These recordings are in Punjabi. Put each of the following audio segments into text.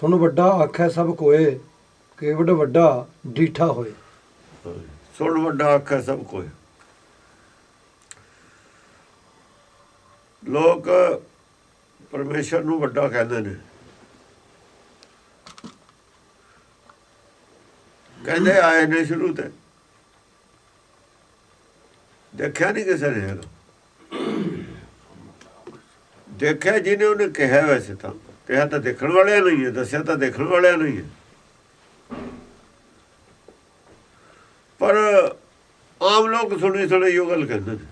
ਸੁਣ ਵੱਡਾ ਆਖੈ ਸਭ ਕੋਏ ਕੇਵਡ ਵੱਡਾ ਡੀਠਾ ਹੋਏ। ਸੁਣ ਵੱਡਾ ਆਖੇ ਸਭ ਕੋਏ। ਲੋਕ ਪਰਮੇਸ਼ਰ ਨੂੰ ਵੱਡਾ ਕਹਿੰਦੇ ਨੇ। ਕਹਿੰਦੇ ਆਏ ਨੇ ਸ਼ੁਰੂ ਤੇ। ਦੇਖਿਆ ਨਹੀਂ ਕਿਸੇ ਨੇ ਹੈਗਾ। ਦੇਖਿਆ ਜਿਹਨੇ ਉਹਨੇ ਕਿਹਾ ਵੈਸੇ ਤਾਂ। ਕਿਹਾ ਤਾਂ ਦੇਖਣ ਵਾਲਿਆਂ ਨਹੀਂ ਹੈ ਦੱਸਿਆ ਤਾਂ ਦੇਖਣ ਵਾਲਿਆਂ ਨਹੀਂ ਹੈ ਪਰ ਆਮ ਲੋਕ ਸੁਣੀ ਸੁਣੀ ਇਹ ਗੱਲ ਕਹਿੰਦੇ ਨੇ।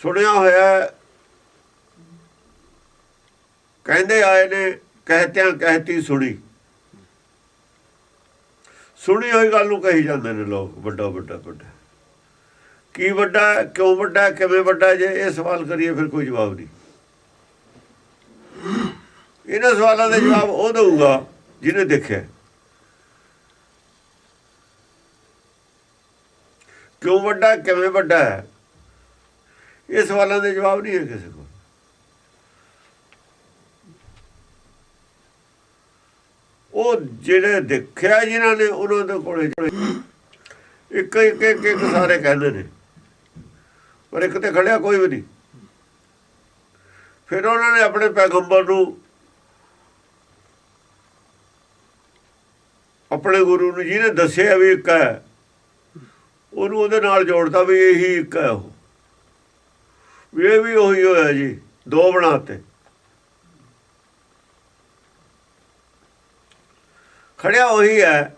ਸੁਣਿਆ ਹੋਇਆ ਕਹਿੰਦੇ ਆਏ ਨੇ, ਕਹਤਿਆਂ ਕਹਿਤੀ ਸੁਣੀ। ਸੁਣੀ ਹੋਈ ਗੱਲ ਨੂੰ ਕਹੀ ਜਾਂਦੇ ਨੇ ਲੋਕ, ਵੱਡਾ ਵੱਡਾ ਵੱਡਾ। ਕੀ ਵੱਡਾ ਕਿਉਂ ਵੱਡਾ ਕਿਵੇਂ ਵੱਡਾ ਜੇ ਇਹ ਸਵਾਲ ਕਰੀਏ ਫਿਰ ਕੋਈ ਜਵਾਬ ਨਹੀਂ। ਇਹਨਾਂ ਸਵਾਲਾਂ ਦੇ ਜਵਾਬ ਉਹ ਦਊਗਾ ਜਿਹਨੇ ਦੇਖਿਆ ਕਿਉਂ ਵੱਡਾ ਕਿਵੇਂ ਵੱਡਾ ਹੈ? ਇਹ ਸਵਾਲਾਂ ਦੇ ਜਵਾਬ ਨਹੀਂ ਹੈ ਕਿਸੇ ਕੋਲ। ਉਹ ਜਿਹੜੇ ਦੇਖਿਆ ਜਿਨ੍ਹਾਂ ਨੇ, ਉਹਨਾਂ ਦੇ ਕੋਲੇ ਇੱਕ ਇੱਕ ਇੱਕ ਸਾਰੇ ਕਹਿੰਦੇ ਨੇ। ਪਰ ਇੱਕ ਤੇ ਖੜਿਆ ਕੋਈ ਵੀ ਨਹੀਂ। ਫਿਰ ਉਹਨਾਂ ਨੇ ਆਪਣੇ ਪੈਗੰਬਰ ਨੂੰ ਆਪਣੇ ਗੁਰੂ ਨੂੰ ਜਿਹਨੇ ਦੱਸਿਆ ਵੀ ਇੱਕ ਹੈ, ਉਹਨੂੰ ਉਹਦੇ ਨਾਲ ਜੋੜਦਾ ਵੀ ਇਹੀ ਇੱਕ ਹੈ ਉਹ। ਵੀ ਇਹ ਵੀ ਉਹੀ ਹੋਇਆ ਜੀ, ਦੋ ਬਣਾਤੇ। ਖੜਿਆ ਉਹੀ ਹੈ,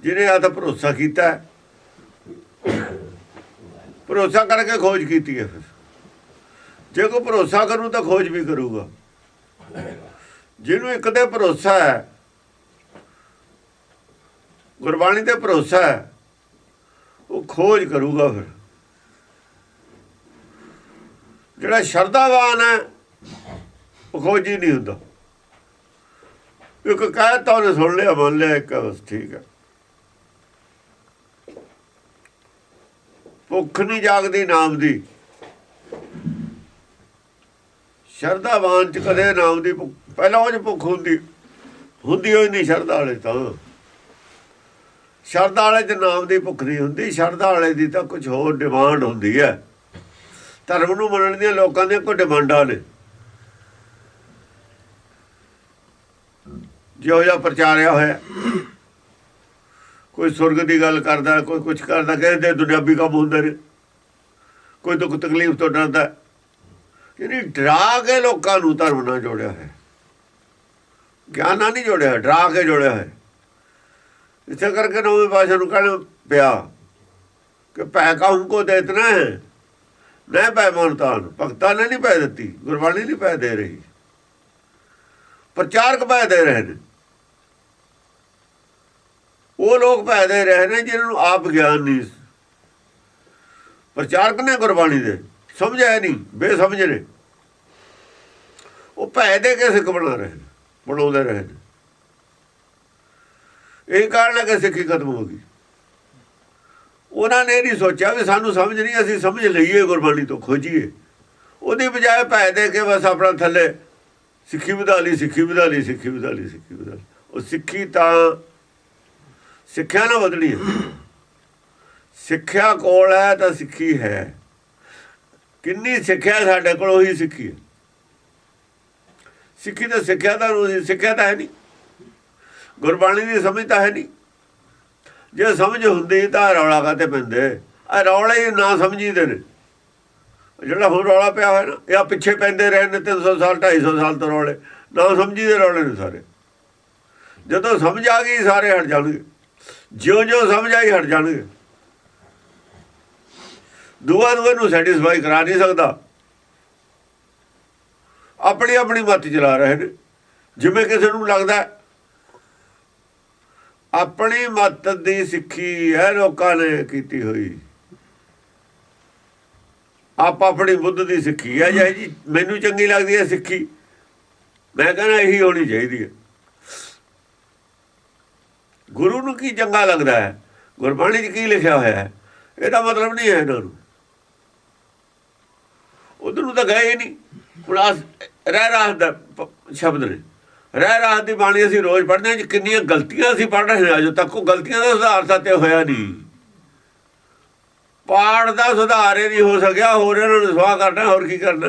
ਜਿਹਨੇ ਆ ਤਾਂ ਭਰੋਸਾ ਕੀਤਾ। ਭਰੋਸਾ ਕਰਕੇ ਖੋਜ ਕੀਤੀ ਹੈ ਫਿਰ। ਜੇ ਕੋਈ ਭਰੋਸਾ ਕਰੂ ਤਾਂ ਖੋਜ ਵੀ ਕਰੂਗਾ। ਜਿਹਨੂੰ ਇੱਕ ਤੇ ਭਰੋਸਾ ਹੈ, ਗੁਰਬਾਣੀ ਤੇ ਭਰੋਸਾ ਹੈ, ਉਹ ਖੋਜ ਕਰੂਗਾ ਫਿਰ। ਜਿਹੜਾ ਸ਼ਰਧਾਵਾਨ ਹੈ, ਉਹ ਖੋਜੀ ਨਹੀਂ ਹੁੰਦਾ। ਇੱਕ ਕਹਿ ਤਾਂ ਉਹਨੇ ਸੁਣ ਲਿਆ, ਮੰਨ ਲਿਆ, ਇੱਕ ਬਸ ਠੀਕ ਹੈ। ਭੁੱਖ ਨਹੀਂ ਜਾਗਦੀ ਨਾਮ ਦੀ। ਸ਼ਰਧਾਵਾਨ ਚ ਕਦੇ ਨਾਮ ਦੀ ਭੁੱਖ- ਪਹਿਲਾਂ ਉਹ ਭੁੱਖ ਹੁੰਦੀ ਹੁੰਦੀ ਹੋਈ ਨਹੀਂ ਸ਼ਰਧਾ ਵਾਲੇ ਤਾਂ। ਸ਼ਰਧਾ ਵਾਲੇ ਚ ਨਾਮ ਦੀ ਭੁੱਖ ਨਹੀਂ ਹੁੰਦੀ, ਸ਼ਰਧਾ ਵਾਲੇ ਦੀ ਤਾਂ ਕੁਝ ਹੋਰ ਡਿਮਾਂਡ ਹੁੰਦੀ ਹੈ। ਧਰਮ ਨੂੰ ਮੰਨਣ ਦੀਆਂ ਲੋਕਾਂ ਦੀਆਂ ਕੋਈ ਡਿਮਾਂਡਾਂ ਨੇ। ਜਿਹੋ ਜਿਹਾ ਪ੍ਰਚਾਰਿਆ ਹੋਇਆ। ਕੋਈ ਸੁਰਗ ਦੀ ਗੱਲ ਕਰਦਾ, ਕੋਈ ਕੁਝ ਕਰਦਾ, ਕਹਿੰਦੇ ਦੁਨਿਆਵੀ ਕੰਮ ਹੁੰਦੇ ਨੇ। ਕੋਈ ਦੁੱਖ ਤਕਲੀਫ ਤੋਂ ਡਰਦਾ। ਹੈ। ਯਾਨੀ ਡਰਾ ਕੇ ਲੋਕਾਂ ਨੂੰ ਧਰਮ ਨਾਲ ਜੋੜਿਆ ਹੈ। ਗਿਆਨ ਨਾਲ ਨਹੀਂ ਜੋੜਿਆ, ਡਰਾ ਕੇ ਜੋੜਿਆ ਹੈ। ਇਸੇ ਕਰਕੇ ਨੌਵੇਂ ਪਾਸ਼ਾ ਨੂੰ ਕਹਿਣਾ ਪਿਆ ਕਿ ਪੈ ਕਾ ਕੋ ਦੇ ਇਤਨਾ ਹੈ? ਨਹੀਂ ਪੈ ਮਨਤਾਨ, ਭਗਤਾਂ ਨੇ ਨਹੀਂ ਪੈ ਦਿੱਤੀ, ਗੁਰਬਾਣੀ ਨਹੀਂ ਪੈ ਦੇ ਰਹੀ। ਪ੍ਰਚਾਰਕ ਪੈ ਦੇ ਰਹੇ ਨੇ। ਉਹ ਲੋਕ ਪੈ ਦੇ ਰਹੇ ਨੇ ਜਿਨ੍ਹਾਂ ਨੂੰ ਆਪ ਗਿਆਨ ਨਹੀਂ ਪ੍ਰਚਾਰਕ ਨੇ ਗੁਰਬਾਣੀ ਦੇ, ਸਮਝਿਆ ਨਹੀਂ, ਬੇਸਮਝ ਨੇ। ਉਹ ਭੈ ਦੇ ਕੇ ਸਿੱਖ ਬਣਾ ਰਹੇ ਨੇ, ਬਣਾਉਂਦੇ ਰਹੇ ਨੇ। ਇਹ ਕਾਰਨ ਹੈ ਕਿ ਸਿੱਖੀ ਖਤਮ ਹੋ ਗਈ। ਉਹਨਾਂ ਨੇ ਨਹੀਂ ਸੋਚਿਆ ਵੀ ਸਾਨੂੰ ਸਮਝ ਨਹੀਂ, ਅਸੀਂ ਸਮਝ ਲਈਏ ਗੁਰਬਾਣੀ ਤੋਂ, ਖੋਜੀਏ। ਉਹਦੀ ਬਜਾਏ ਭੈ ਦੇ ਕੇ ਬਸ ਆਪਣਾ ਥੱਲੇ ਸਿੱਖੀ ਵਧਾ ਲਈ, ਸਿੱਖੀ ਵਧਾ ਲਈ, ਸਿੱਖੀ ਵਧਾ ਲਈ, ਸਿੱਖੀ ਵਧਾ ਲਈ। ਉਹ ਸਿੱਖੀ ਤਾਂ ਸਿੱਖਿਆ ਨਾ ਬਦਲੀ ਸਿੱਖਿਆ ਕੋਲ ਹੈ ਤਾਂ ਸਿੱਖੀ ਹੈ। ਕਿੰਨੀ ਸਿੱਖਿਆ ਸਾਡੇ ਕੋਲ, ਉਹੀ ਸਿੱਖੀ ਹੈ। ਸਿੱਖੀ ਤਾਂ ਸਿੱਖਿਆ ਦਾ ਰੂਹ ਸਿੱਖਿਆ ਤਾਂ ਹੈ ਨਹੀਂ। ਗੁਰਬਾਣੀ ਦੀ ਸਮਝ ਤਾਂ ਹੈ ਨਹੀਂ। ਜੇ ਸਮਝ ਹੁੰਦੀ ਤਾਂ ਰੌਲਾ ਕਾਤੇ ਪੈਂਦੇ ਆ ਰੌਲੇ ਹੀ ਨਾ ਸਮਝੀਦੇ ਨੇ। ਜਿਹੜਾ ਹੁਣ ਰੌਲਾ ਪਿਆ ਹੋਇਆ ਨਾ, ਇਹ ਆ ਪਿੱਛੇ ਪੈਂਦੇ ਰਹੇ ਨੇ 300 ਸਾਲ 250 ਸਾਲ ਤੋਂ ਰੌਲੇ। ਨਾ ਸਮਝੀਦੇ ਰੌਲੇ ਨੇ ਸਾਰੇ। ਜਦੋਂ ਸਮਝ ਆ ਗਈ, ਸਾਰੇ ਹਟ ਜਾਣਗੇ। ਜਿਉਂ ਜਿਉਂ ਸਮਝ ਆਈ ਹਟ ਜਾਣਗੇ। ਦੂਆ ਦੂਏ ਨੂੰ ਸੈਟੀਸਫਾਈ ਕਰਾ ਨਹੀਂ ਸਕਦਾ। ਆਪਣੀ ਆਪਣੀ ਮੱਤ ਚਲਾ ਰਹੇ ਨੇ। ਜਿਵੇਂ ਕਿਸੇ ਨੂੰ ਲੱਗਦਾ ਆਪਣੀ ਮੱਤ ਦੀ ਸਿੱਖੀ ਹੈ ਲੋਕਾਂ ਨੇ ਕੀਤੀ ਹੋਈ। ਆਪ ਆਪਣੀ ਬੁੱਧ ਦੀ ਸਿੱਖੀ ਹੈ, ਜਾਂ ਜੀ, ਮੈਨੂੰ ਚੰਗੀ ਲੱਗਦੀ ਹੈ ਸਿੱਖੀ। ਮੈਂ ਕਹਿੰਦਾ ਇਹੀ ਹੋਣੀ ਚਾਹੀਦੀ ਹੈ। ਗੁਰੂ ਨੂੰ ਕੀ ਚੰਗਾ ਲੱਗਦਾ ਹੈ? ਗੁਰਬਾਣੀ 'ਚ ਕੀ ਲਿਖਿਆ ਹੋਇਆ ਹੈ? ਇਹਦਾ ਮਤਲਬ ਨਹੀਂ ਹੈ ਇਹਨਾਂ ਨੂੰ। ਉਧਰ ਨੂੰ ਤਾਂ ਗਏ ਨਹੀਂ। ਹੁਣ ਆਹ ਰਹਿ ਰਾਸ ਦਾ ਸ਼ਬਦ ਨੇ। ਰਹਿ ਰਾਸ ਦੀ ਬਾਣੀ ਅਸੀਂ ਰੋਜ਼ ਪੜ੍ਹਦੇ ਹਾਂ ਜੀ, ਕਿੰਨੀਆਂ ਗਲਤੀਆਂ ਅਸੀਂ ਪੜ੍ਹ ਰਹੇ ਹਾਂ, ਅਜੇ ਤੱਕ ਉਹ ਗਲਤੀਆਂ ਦਾ ਸੁਧਾਰ ਸਾਤੇ ਹੋਇਆ ਨਹੀਂ। ਪਾੜ ਦਾ ਸੁਧਾਰ ਹੀ ਨਹੀਂ ਹੋ ਸਕਿਆ, ਹੋਰ ਇਹਨਾਂ ਨੂੰ ਸਵਾਹ ਕਰਨਾ, ਹੋਰ ਕੀ ਕਰਨਾ?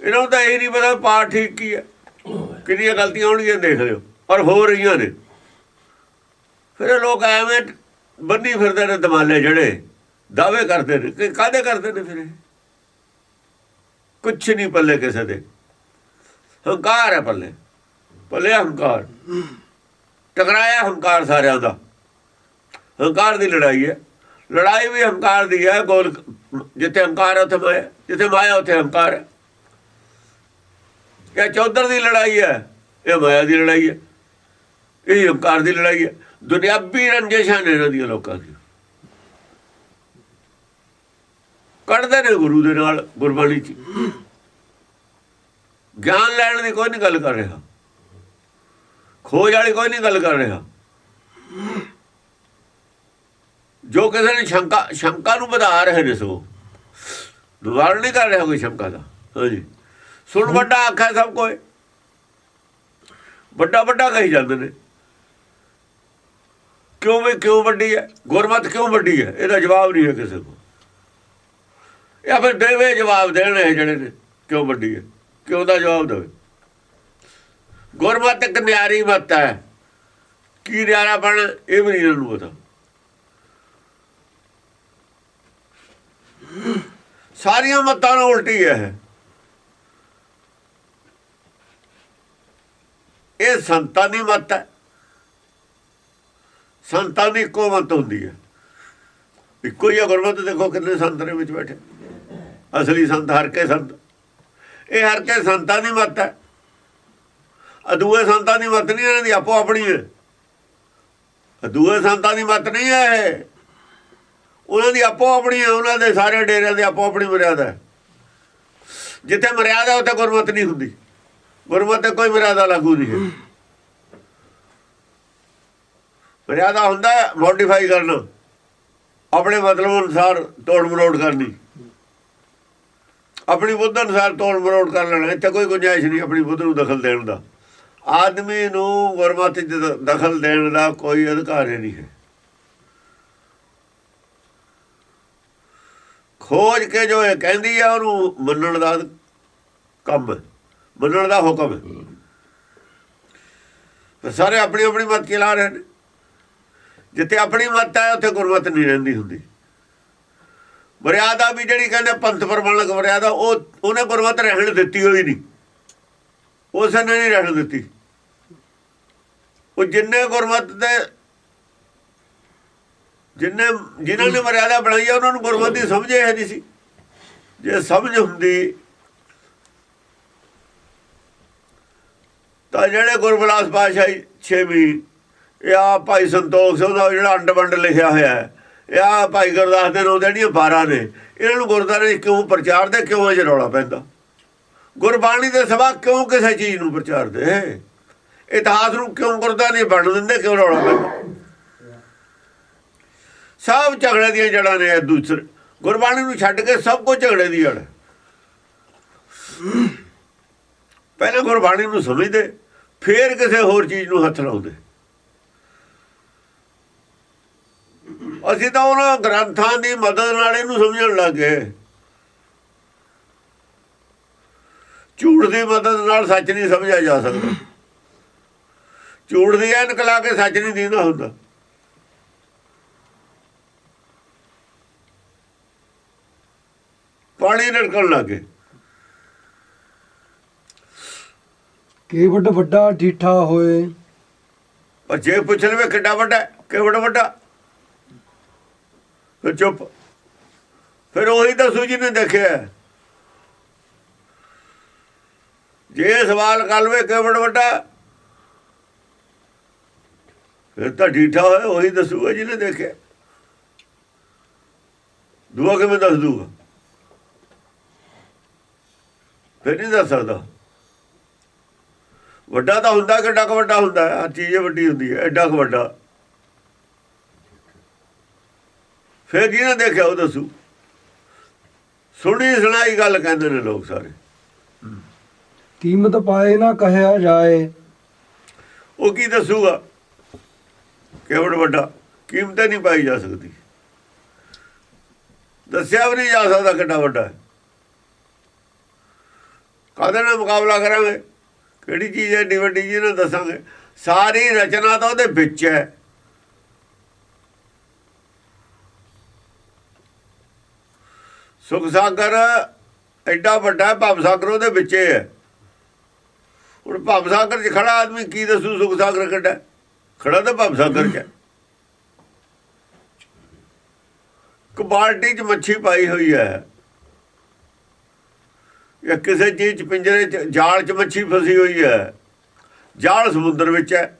ਇਹਨਾਂ ਨੂੰ ਤਾਂ ਇਹ ਨਹੀਂ ਪਤਾ ਪਾਠ ਠੀਕ ਕੀ ਹੈ। ਕਿੰਨੀਆਂ ਗਲਤੀਆਂ ਹੋਣਗੀਆਂ, ਦੇਖ ਲਿਓ। ਔਰ ਹੋ ਰਹੀਆਂ ਨੇ। ਫਿਰ ਇਹ ਲੋਕ ਐਵੇਂ ਬੰਨੀ ਫਿਰਦੇ ਨੇ ਦਮਾਲੇ ਜਿਹੜੇ, ਦਾਅਵੇ ਕਰਦੇ ਨੇ, ਕਿ ਕਾਹਦੇ ਕਰਦੇ ਨੇ ਫਿਰ ਇਹ? ਕੁਛ ਨਹੀਂ ਪੱਲੇ ਕਿਸੇ ਦੇ। ਹੰਕਾਰ ਹੈ ਪੱਲੇ। ਪੱਲੇ ਹੰਕਾਰ। ਟਕਰਾਇਆ ਹੰਕਾਰ ਸਾਰਿਆਂ ਦਾ। ਹੰਕਾਰ ਦੀ ਲੜਾਈ ਹੈ। ਲੜਾਈ ਵੀ ਹੰਕਾਰ ਦੀ ਹੈ, ਗੋਲ ਜਿੱਥੇ ਹੰਕਾਰ ਹੈ, ਉੱਥੇ ਮਾਇਆ, ਜਿੱਥੇ ਮਾਇਆ, ਉੱਥੇ ਹੰਕਾਰ ਹੈ। ਇਹ ਚੌਧਰ ਦੀ ਲੜਾਈ ਹੈ, ਇਹ ਮਾਇਆ ਦੀ ਲੜਾਈ ਹੈ, ਇਹ ਹੰਕਾਰ ਦੀ ਲੜਾਈ ਹੈ। ਦੁਨਿਆਵੀ ਰੰਜਿਸ਼ਾਂ ਨੇ ਇਹਨਾਂ ਦੀਆਂ ਲੋਕਾਂ ਦੀ। ਕੱਢਦੇ ਨੇ ਗੁਰੂ ਦੇ ਨਾਲ ਗੁਰਬਾਣੀ ਚ। ਗਿਆਨ ਲੈਣ ਦੀ ਕੋਈ ਨਹੀਂ ਗੱਲ ਕਰ ਰਿਹਾ। ਖੋਜ ਵਾਲੀ ਕੋਈ ਨਹੀਂ ਗੱਲ ਕਰ ਰਿਹਾ। ਜੋ ਕਿਸੇ ਨੇ ਸ਼ੰਕਾ ਸ਼ੰਕਾ ਨੂੰ ਵਧਾ ਰਹੇ ਨੇ ਸੋ। ਨਿਵਾਰਨ ਨਹੀਂ ਕਰ ਰਿਹਾ ਕੋਈ ਸ਼ੰਕਾ ਦਾ। ਹਾਂਜੀ। ਸੁਣ ਵੱਡਾ ਆਖਾ ਸਭ ਕੋਈ। ਵੱਡਾ ਵੱਡਾ ਕਹੀ ਜਾਂਦੇ ਨੇ। ਕਿਉਂ ਵੀ ਕਿਉਂ ਵੱਡੀ ਹੈ? ਗੁਰਮਤ ਕਿਉਂ ਵੱਡੀ ਹੈ? ਇਹਦਾ ਜਵਾਬ ਨਹੀਂ ਹੈ ਕਿਸੇ ਕੋਲ। ਇਹ ਫਿਰ ਦੇਵੇ ਜਵਾਬ ਦੇਣ ਇਹ ਜਿਹੜੇ ਨੇ, ਕਿਉਂ ਵੱਡੀ ਹੈ? ਕਿਉਂ ਦਾ ਜਵਾਬ ਦੇਵੇ? ਗੁਰਮਤ ਇੱਕ ਨਿਆਰੀ ਮਤ ਹੈ। ਕੀ ਨਿਆਰਾ ਬਣ, ਇਹ ਵੀ ਨਹੀਂ ਇਹਨਾਂ ਨੂੰ ਪਤਾ। ਸਾਰੀਆਂ ਮਤਾਂ ਨਾਲ ਉਲਟੀ ਹੈ ਇਹ। ਇਹ ਸੰਤਾਂ ਦੀ ਮਤ ਹੈ। ਸੰਤਾਂ ਦੀ ਇੱਕੋ ਮਤ ਹੁੰਦੀ ਹੈ। ਇੱਕੋ ਹੀ ਹੈ ਗੁਰਮਤਿ, ਦੇਖੋ ਕਿੰਨੇ ਸੰਤ ਨੇ ਵਿੱਚ ਬੈਠੇ। ਅਸਲੀ ਸੰਤ ਹਰ ਕੇ ਸੰਤ। ਇਹ ਹਰ ਕੇ ਸੰਤਾਂ ਦੀ ਮਤ ਹੈ। ਅਦੂਏ ਸੰਤਾਂ ਦੀ ਮਤ ਨਹੀਂ, ਇਹਨਾਂ ਦੀ ਆਪੋ ਆਪਣੀ ਹੈ। ਅਦੂਏ ਸੰਤਾਂ ਦੀ ਮਤ ਨਹੀਂ ਹੈ ਇਹ। ਉਹਨਾਂ ਦੀ ਆਪੋ ਆਪਣੀ ਹੈ, ਉਹਨਾਂ ਦੇ ਸਾਰੇ ਡੇਰਿਆਂ ਦੀ ਆਪੋ ਆਪਣੀ ਮਰਿਆਦਾ ਹੈ। ਜਿੱਥੇ ਮਰਿਆਦਾ, ਉੱਥੇ ਗੁਰਮਤ ਨਹੀਂ ਹੁੰਦੀ। ਗੁਰਮਤ ਤੇ ਕੋਈ ਮਰਿਆਦਾ ਲਾਗੂ ਨਹੀਂ ਹੈ। ਮਰਿਆਦਾ ਹੁੰਦਾ ਮੋਡੀਫਾਈ ਕਰਨਾ। ਆਪਣੇ ਮਤਲਬ ਅਨੁਸਾਰ ਤੋੜ ਮਰੋੜ ਕਰਨੀ। ਆਪਣੀ ਬੁੱਧ ਅਨੁਸਾਰ ਤੋੜ ਮਰੋੜ ਕਰ ਲੈਣਾ, ਇੱਥੇ ਕੋਈ ਗੁੰਜਾਇਸ਼ ਨਹੀਂ ਆਪਣੀ ਬੁੱਧ ਨੂੰ ਦਖਲ ਦੇਣ ਦਾ। ਆਦਮੀ ਨੂੰ ਗੁਰਮਤਿ ਚ ਦਖਲ ਦੇਣ ਦਾ ਕੋਈ ਅਧਿਕਾਰ ਨਹੀਂ ਹੈ। ਖੋਜ ਕੇ ਜੋ ਇਹ ਕਹਿੰਦੀ ਆ, ਉਹਨੂੰ ਮੰਨਣ ਦਾ ਕੰਮ ਮੰਨਣ ਦਾ ਹੁਕਮ ਸਾਰੇ ਆਪਣੀ ਆਪਣੀ ਮਤ ਚਲਾ ਰਹੇ ਨੇ। ਜਿੱਥੇ ਆਪਣੀ ਮਤ ਹੈ, ਉੱਥੇ ਗੁਰਮਤ ਨਹੀਂ ਰਹਿੰਦੀ ਹੁੰਦੀ। ਮਰਿਆਦਾ ਵੀ ਜਿਹੜੀ ਕਹਿੰਦੇ ਪੰਥ ਪ੍ਰਮਾਣਕ ਮਰਿਆਦਾ, ਉਹ ਉਹਨੇ ਗੁਰਮਤ ਰਹਿਣ ਦਿੱਤੀ ਹੋਈ ਨਹੀਂ। ਉਸ ਨੇ ਨਹੀਂ ਰਹਿਣ ਦਿੱਤੀ। ਉਹ ਜਿੰਨੇ ਗੁਰਮਤ ਦੇ, ਜਿੰਨੇ, ਜਿਨ੍ਹਾਂ ਨੇ ਮਰਿਆਦਾ ਬਣਾਈ ਹੈ ਉਹਨਾਂ ਨੂੰ ਗੁਰਮਤ ਦੀ ਸਮਝ ਇਹ ਨਹੀਂ ਸੀ। ਜੇ ਸਮਝ ਹੁੰਦੀ, ਤਾਂ ਜਿਹੜੇ ਗੁਰਬਲਾਸ ਪਾਤਸ਼ਾਹੀ ਛੇਵੀਂ ਇਹ ਆ ਭਾਈ ਸੰਤੋਖ ਸਿੰਘ ਦਾ ਜਿਹੜਾ ਅੰਡ ਵੰਡ ਲਿਖਿਆ ਹੋਇਆ ਹੈ। ਇਹ ਆ ਭਾਈ ਗੁਰਦਾਸ ਦੇ ਨੌ ਜਿਹੜੀਆਂ 12 ਨੇ, ਇਹਨਾਂ ਨੂੰ ਗੁਰਦਾਰੇ ਕਿਉਂ ਪ੍ਰਚਾਰਦੇ ਕਿਉਂ ਇਹ ਰੌਲਾ ਪੈਂਦਾ? ਗੁਰਬਾਣੀ ਦੇ ਸਵਾ ਕਿਉਂ ਕਿਸੇ ਚੀਜ਼ ਨੂੰ ਪ੍ਰਚਾਰਦੇ ਇਤਿਹਾਸ ਨੂੰ ਕਿਉਂ ਗੁਰਦਾ ਨਹੀਂ ਬਣ ਦਿੰਦੇ, ਕਿਉਂ ਰੌਲਾ ਪੈਂਦਾ? ਸਭ ਝਗੜੇ ਦੀਆਂ ਜੜਾਂ ਨੇ ਦੂਸਰੇ। ਗੁਰਬਾਣੀ ਨੂੰ ਛੱਡ ਕੇ ਸਭ ਕੁਝ ਝਗੜੇ ਦੀ ਜੜ ਪਹਿਲਾਂ ਗੁਰਬਾਣੀ ਨੂੰ ਸਮਝਦੇ, ਫੇਰ ਕਿਸੇ ਹੋਰ ਚੀਜ਼ ਨੂੰ ਹੱਥ ਲਾਉਂਦੇ। ਅਸੀਂ ਤਾਂ ਉਹਨਾਂ ਗ੍ਰੰਥਾਂ ਦੀ ਮਦਦ ਨਾਲ ਇਹਨੂੰ ਸਮਝਣ ਲੱਗੇ ਝੂਠ ਦੀ ਮਦਦ ਨਾਲ ਸੱਚ ਨਹੀਂ ਸਮਝਿਆ ਜਾ ਸਕਦਾ। ਝੂਠ ਦੀ ਐਨਕ ਲਾ ਕੇ ਸੱਚ ਨਹੀਂ ਦੀਦਾ ਹੁੰਦਾ। ਪਾਣੀ ਰੜਕਣ ਲੱਗੇ ਕਿ ਵੱਡਾ ਵੱਡਾ ਢੀਠਾ ਹੋਏ? ਪਰ ਜੇ ਪੁੱਛ ਲਵੇ ਕਿੱਡਾ ਵੱਡਾ ਹੈ, ਕਿ ਵੱਡਾ ਵੱਡਾ ਫਿਰ ਚੁੱਪ। ਫਿਰ ਉਹੀ ਦੱਸੂ ਜਿਹਨੇ ਦੇਖਿਆ। ਜੇ ਸਵਾਲ ਕਰ ਲਵੇ ਕਿ ਵੱਡਾ ਫਿਰ ਤਾਂ ਢੀਠਾ ਹੋਇਆ, ਉਹੀ ਦੱਸੂਗਾ ਜਿਹਨੇ ਦੇਖਿਆ। ਦੂਆ ਕਿਵੇਂ ਦੱਸ ਦੂਗਾ? ਫਿਰ ਨਹੀਂ ਦੱਸ ਸਕਦਾ। ਵੱਡਾ ਤਾਂ ਹੁੰਦਾ, ਕਿੱਡਾ ਕੁ ਵੱਡਾ ਹੁੰਦਾ ਹੈ ਹਰ ਚੀਜ਼ ਵੱਡੀ ਹੁੰਦੀ ਹੈ, ਐਡਾ ਕੁ ਵੱਡਾ। ਫਿਰ ਜਿਹਨੇ ਦੇਖਿਆ ਉਹ ਦੱਸੂ। ਸੁਣੀ ਸੁਣਾਈ ਗੱਲ ਕਹਿੰਦੇ ਨੇ ਲੋਕ ਸਾਰੇ। ਕੀਮਤ ਪਾਏ ਨਾ ਕਹਿਆ ਜਾਏ। ਉਹ ਕੀ ਦੱਸੂਗਾ? ਕਿਵੜ ਵੱਡਾ? ਕੀਮਤ ਨਹੀਂ ਪਾਈ ਜਾ ਸਕਦੀ। ਦੱਸਿਆ ਵੀ ਨਹੀਂ ਜਾ ਸਕਦਾ ਕਿੰਨਾ ਵੱਡਾ। ਹੈ ਕਾਹਦੇ ਨਾਲ ਮੁਕਾਬਲਾ ਕਰਾਂਗੇ? ਕਿਹੜੀ ਚੀਜ਼ ਹੈ ਵੱਡੀ ਜੀ ਨਾ ਦੱਸਾਂਗੇ? ਸਾਰੀ ਰਚਨਾ ਤਾਂ ਉਹਦੇ ਵਿੱਚ ਹੈ। ਸੁਖ ਸਾਗਰ ਐਡਾ ਵੱਡਾ ਹੈ, ਭਵ ਸਾਗਰ ਉਹਦੇ ਵਿੱਚ ਹੈ। ਹੁਣ ਭਵ ਸਾਗਰ 'ਚ ਖੜਾ ਆਦਮੀ ਕੀ ਦੱਸੂ ਸੁਖ ਸਾਗਰ ਕੱਢਾ ਖੜਾ ਤਾਂ ਭਵ ਸਾਗਰ 'ਚ ਹੈ। ਇੱਕ ਬਾਲਟੀ 'ਚ ਮੱਛੀ ਪਾਈ ਹੋਈ ਹੈ। ਜਾਂ ਕਿਸੇ ਚੀਜ਼ 'ਚ ਪਿੰਜਰੇ 'ਚ ਜਾਲ 'ਚ ਮੱਛੀ ਫਸੀ ਹੋਈ ਹੈ। ਜਾਲ ਸਮੁੰਦਰ ਵਿੱਚ ਹੈ।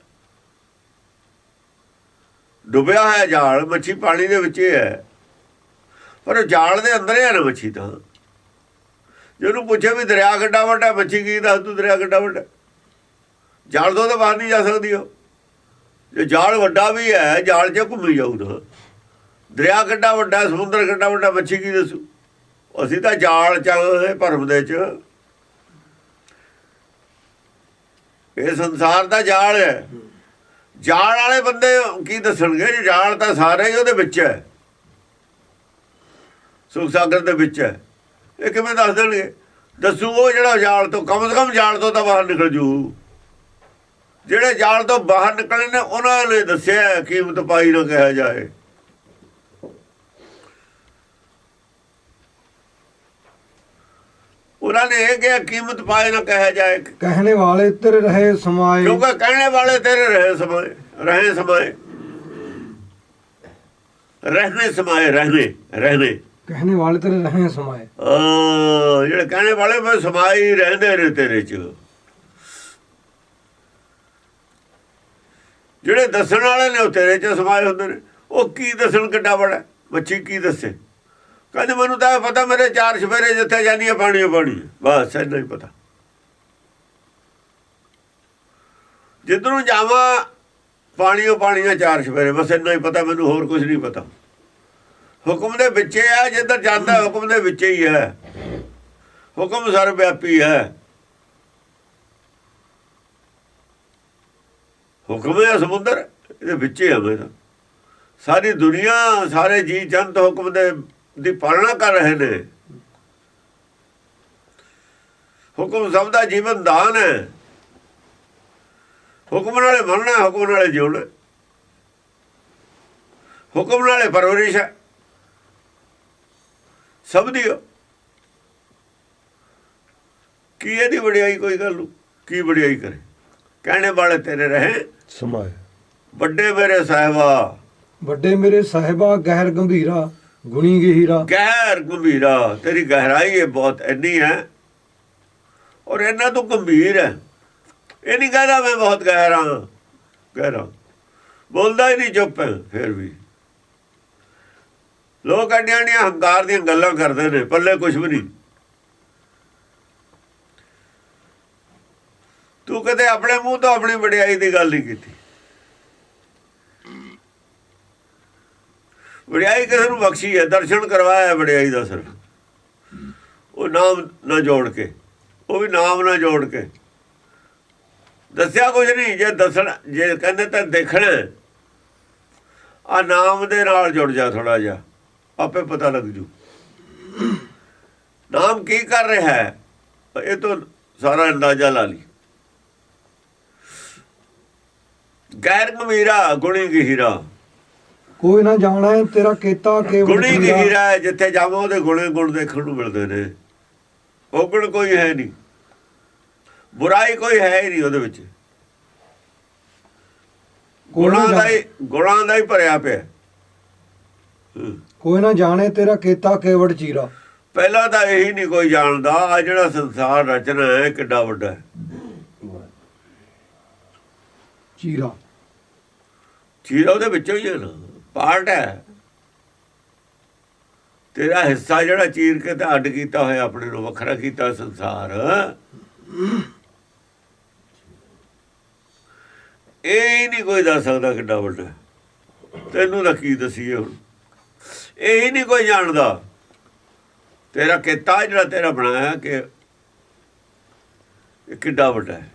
ਡੁੱਬਿਆ ਹੋਇਆ ਜਾਲ ਮੱਛੀ ਪਾਣੀ ਦੇ ਵਿੱਚ ਹੀ ਹੈ। ਪਰ ਉਹ ਜਾਲ ਦੇ ਅੰਦਰ ਹੈ ਨਾ ਮੱਛੀ ਤਾਂ। ਜੇ ਉਹਨੂੰ ਪੁੱਛੇ ਵੀ ਦਰਿਆ ਕਿੱਡਾ ਵੱਡਾ, ਮੱਛੀ ਕੀ ਦੱਸ ਤੂੰ ਦਰਿਆ ਕਿੱਡਾ ਵੱਡਾ? ਜਾਲ ਤੋਂ ਤਾਂ ਬਾਹਰ ਨਹੀਂ ਜਾ ਸਕਦੀ ਉਹ। ਜੇ ਜਾਲ ਵੱਡਾ ਵੀ ਹੈ, ਜਾਲ 'ਚ ਘੁੰਮੀ ਜਾਊ ਨਾ ਦਰਿਆ ਕਿੱਡਾ ਵੱਡਾ, ਸਮੁੰਦਰ ਕਿੱਡਾ ਵੱਡਾ, ਮੱਛੀ ਕੀ ਦੱਸੂ? ਅਸੀਂ ਤਾਂ ਜਾਲ ਚੱਲਦੇ ਭਰਮ ਦੇ ਚ। ਇਹ ਸੰਸਾਰ ਦਾ ਜਾਲ ਹੈ। ਜਾਲ ਵਾਲੇ ਬੰਦੇ ਕੀ ਦੱਸਣਗੇ? ਜੀ ਜਾਲ ਤਾਂ ਸਾਰੇ ਹੀ ਉਹਦੇ ਵਿੱਚ ਹੈ। ਸੁਖ ਸਾਗਰ ਦੇ ਵਿੱਚ ਹੈ। ਇਹ ਕਿਵੇਂ ਦੱਸ ਦੇਣਗੇ? ਦੱਸੂ ਉਹ ਜਿਹੜਾ ਜਾਲ ਤੋਂ ਕਮ ਸੇ ਕਮ ਜਾਲ ਤੋਂ ਤਾਂ ਬਾਹਰ ਨਿਕਲ ਜੂ। ਜਿਹੜੇ ਜਾਲ ਤੋਂ ਬਾਹਰ ਨਿਕਲੇ ਨੇ ਉਹਨਾਂ ਨੇ ਦੱਸਿਆ ਕੀਮਤ ਪਾਈ ਨਾ ਕਿਹਾ ਜਾਏ। ਉਹਨਾਂ ਨੇ ਇਹ ਕਿਹਾ ਕੀਮਤ ਪਾਏ ਨਾ ਕਿਹਾ ਜਾਏ। ਕਹਿਣੇ ਵਾਲੇ ਤੇਰੇ ਰਹੇ ਸਮਾਏ। ਕਿਉਂਕਿ ਕਹਿਣੇ ਵਾਲੇ ਤੇਰੇ ਰਹੇ ਸਮਾਏ ਰਹੇ ਸਮਾਏ। ਰਹਿਣੇ ਸਮਾਏ ਰਹਿਣੇ ਰਹਿਣੇ। ਕਹਿਣੇ ਵਾਲੇ ਤੇਰੇ ਰਹੇ ਸਮਾਏ ਆ ਜਿਹੜੇ ਕਹਿਣੇ ਵਾਲੇ ਮੈਂ ਸਮਾਈ ਰਹਿੰਦੇ ਨੇ ਤੇਰੇ ਚ ਜਿਹੜੇ ਦੱਸਣ ਵਾਲੇ ਨੇ ਉਹ ਤੇਰੇ ਚ ਸਮਾਏ ਹੁੰਦੇ ਨੇ ਉਹ ਕੀ ਦੱਸਣ ਕਿੱਡਾ ਬੜਾ ਬੱਚੀ ਕੀ ਦੱਸੇ ਕਹਿੰਦੇ ਮੈਨੂੰ ਤਾਂ ਪਤਾ ਮੇਰੇ ਚਾਰ ਸਵੇਰੇ ਜਿੱਥੇ ਜਾਨੀ ਹੈ ਪਾਣੀ ਓ ਪਾਣੀ ਬਸ ਇੰਨਾ ਹੀ ਪਤਾ ਜਿੱਧਰੋਂ ਜਾਵਾਂ ਪਾਣੀ ਓ ਪਾਣੀ ਚਾਰ ਸਵੇਰੇ ਬਸ ਇੰਨਾ ਹੀ ਪਤਾ ਮੈਨੂੰ ਹੋਰ ਕੁਝ ਨਹੀਂ ਪਤਾ ਹੁਕਮ ਦੇ ਵਿੱਚ ਹੈ ਜਿੱਧਰ ਜਾਂਦਾ ਹੁਕਮ ਦੇ ਵਿੱਚ ਹੀ ਹੈ। ਹੁਕਮ ਸਰਵ ਵਿਆਪੀ ਹੈ। ਹੁਕਮ ਹੈ ਸਮੁੰਦਰ ਇਹਦੇ ਵਿੱਚ ਹੀ ਹੈ ਮੇਰਾ ਸਾਰੀ ਦੁਨੀਆ ਸਾਰੇ ਜੀ ਜੰਤ ਹੁਕਮ ਦੇ ਦੀ ਪਾਲਣਾ ਕਰ ਰਹੇ ਨੇ। ਹੁਕਮ ਸਭ ਦਾ ਜੀਵਨ ਦਾਨ ਹੈ। ਹੁਕਮ ਨਾਲੇ ਮਰਨਾ ਹੈ, ਹੁਕਮ ਨਾਲੇ ਜਿਉਣਾ। ਹੁਕਮ ਨਾਲੇ ਪਰਵਰਿਸ਼ ਹੈ। ਸਭ ਦੀ। ਕੀ ਇਹਦੀ ਵਡਿਆਈ ਕੋਈ ਗੱਲ ਕੀ ਵਡਿਆਈ ਕਰੇ? ਕਹਿਣੇ ਵਾਲੇ ਤੇਰੇ ਰਹੇ। ਸਮਾਏ। ਵੱਡੇ ਮੇਰੇ ਸਾਹਿਬਾ। ਵੱਡੇ ਮੇਰੇ ਸਾਹਿਬਾ ਗਹਿਰ ਗੰਭੀਰਾ ਗੁਣੀ ਗਹੀਰਾ। ਗਹਿਰ ਗੰਭੀਰਾ। ਤੇਰੀ ਗਹਿਰਾਈ ਇਹ ਬਹੁਤ ਇੰਨੀ ਹੈ। ਔਰ ਇਹਨਾਂ ਤੋਂ ਗੰਭੀਰ ਹੈ। ਇਹ ਨਹੀਂ ਕਹਦਾ ਮੈਂ ਬਹੁਤ ਗਹਿਰਾ। ਗਹਿਰਾ। ਬੋਲਦਾ ਹੀ ਨਹੀਂ ਚੁੱਪ ਫਿਰ ਵੀ। ਲੋਕ ਅੱਡੀਆਂ ਦੀਆਂ ਹੰਕਾਰ ਦੀਆਂ ਗੱਲਾਂ ਕਰਦੇ ਨੇ, ਪੱਲੇ ਕੁਝ ਵੀ ਨਹੀਂ। ਤੂੰ ਕਦੇ ਆਪਣੇ ਮੂੰਹ ਤੋਂ ਆਪਣੀ ਵਡਿਆਈ ਦੀ ਗੱਲ ਨਹੀਂ ਕੀਤੀ। ਵਡਿਆਈ ਕਿਸੇ ਨੂੰ ਬਖਸ਼ੀ ਹੈ, ਦਰਸ਼ਨ ਕਰਵਾਇਆ ਵਡਿਆਈ ਦਾ ਸਿਰਫ ਉਹ ਨਾਮ ਨਾ ਜੋੜ ਕੇ, ਉਹ ਵੀ ਨਾਮ ਨਾ ਜੋੜ ਕੇ। ਦੱਸਿਆ ਕੁਝ ਨਹੀਂ, ਜੇ ਦੱਸਣਾ, ਜੇ ਕਹਿੰਦੇ ਤਾਂ ਦੇਖਣਾ। ਆ ਨਾਮ ਦੇ ਨਾਲ ਜੁੜ ਜਾ ਥੋੜਾ ਜਿਹਾ। ਆਪੇ ਪਤਾ ਲੱਗ ਜੂ। ਨਾਮ ਕੀ ਕਰ ਰਿਹਾ ਹੈ? ਇਹ ਤੋਂ ਸਾਰਾ ਅੰਦਾਜ਼ਾ ਲਾ ਲਈ। ਗੈਰ ਗੰਭੀਰਾ ਗੁਣੀ ਗਹੀਰਾ। ਕੋਈ ਨਾ ਜਾਣਾ ਤੇਰਾ ਕੀਤਾ ਕੇਵਲ ਗੁਣੀ। ਗਹੀਰਾ ਜਿੱਥੇ ਜਾਵਾਂ ਉਹਦੇ ਗੁਣੇ ਗੁਣ ਦੇਖਣ ਨੂੰ ਮਿਲਦੇ ਨੇ। ਉਹ ਗੁਣ ਕੋਈ ਹੈ ਨਹੀਂ। ਬੁਰਾਈ ਕੋਈ ਹੈ ਹੀ ਨਹੀਂ ਉਹਦੇ ਵਿੱਚ। ਗੁਣਾਂ ਦਾ ਹੀ ਗੁਣਾਂ ਦਾ ਹੀ ਭਰਿਆ ਪਿਆ। ਕੋਈ ਨਾ ਜਾਣੇ ਤੇਰਾ ਕੀਤਾ ਕੇਵੜ ਚੀਰਾ। ਪਹਿਲਾਂ ਤਾਂ ਇਹੀ ਨਹੀਂ ਕੋਈ ਜਾਣਦਾ ਆ ਜਿਹੜਾ ਸੰਸਾਰ ਰਚਨਾ ਹੈ ਕਿੱਡਾ ਵੱਡਾ ਹੈ। ਚੀਰਾ। ਚੀਜ਼ ਉਹਦੇ ਵਿੱਚੋਂ ਹੀ ਹੈ ਨਾ ਪਾਰਟ ਹੈ। ਤੇਰਾ ਹਿੱਸਾ ਜਿਹੜਾ ਚੀਰ ਕੇ ਤੇ ਅੱਡ ਕੀਤਾ ਹੋਇਆ ਆਪਣੇ ਨੂੰ ਵੱਖਰਾ ਕੀਤਾ ਸੰਸਾਰ। ਇਹ ਨਹੀਂ ਕੋਈ ਦੱਸ ਸਕਦਾ ਕਿੱਡਾ ਵੱਡਾ। ਤੈਨੂੰ ਤਾਂ ਕੀ ਦਸੀਏ ਹੁਣ। ਇਹ ਹੀ ਨਹੀਂ ਕੋਈ ਜਾਣਦਾ। ਤੇਰਾ ਕੀਤਾ ਜਿਹੜਾ ਤੇਰਾ ਬਣਾਇਆ ਕਿ ਇਹ ਕਿੱਡਾ ਵੱਡਾ ਹੈ।